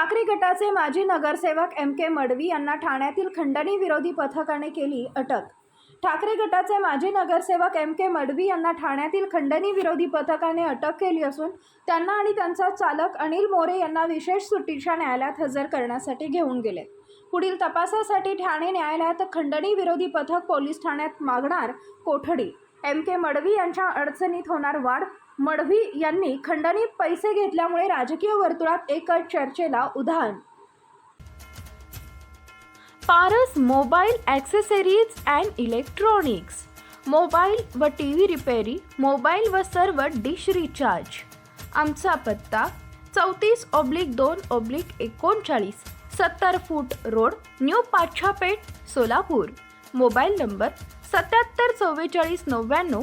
ठाकरे गटाचे माजी नगरसेवक एम के मडवी यांना ठाण्यातील खंडणी विरोधी पथकाने केली अटक. ठाकरे गटाचे माजी नगरसेवक एम के मडवी यांना ठाण्यातील खंडणी विरोधी पथकाने अटक केली असून त्यांना आणि त्यांचा चालक अनिल मोरे यांना विशेष सुट्टीच्या न्यायालयात हजर करण्यासाठी घेऊन गेले. पुढील तपासासाठी ठाणे न्यायालयात खंडणी विरोधी पथक पोलीस ठाण्यात मागणार कोठडी. एम के मडवी यांच्या अडचणीत होणार वाढ मडवी यांनी खंडणीत पैसे घेतल्यामुळे राजकीय वर्तुळात एका चर्चेला उधाण. Paras mobile accessories and electronics. Mobile व टी व्ही रिपेरी मोबाईल व सर्व डिश रिचार्ज. आमचा पत्ता चौतीस ऑब्लिक दोन ऑब्लिक एकोणचाळीस सत्तर foot road new Pachhapeth Solapur. Mobile number सत्याहत्तर चव्वेचाळीस नव्याण्णव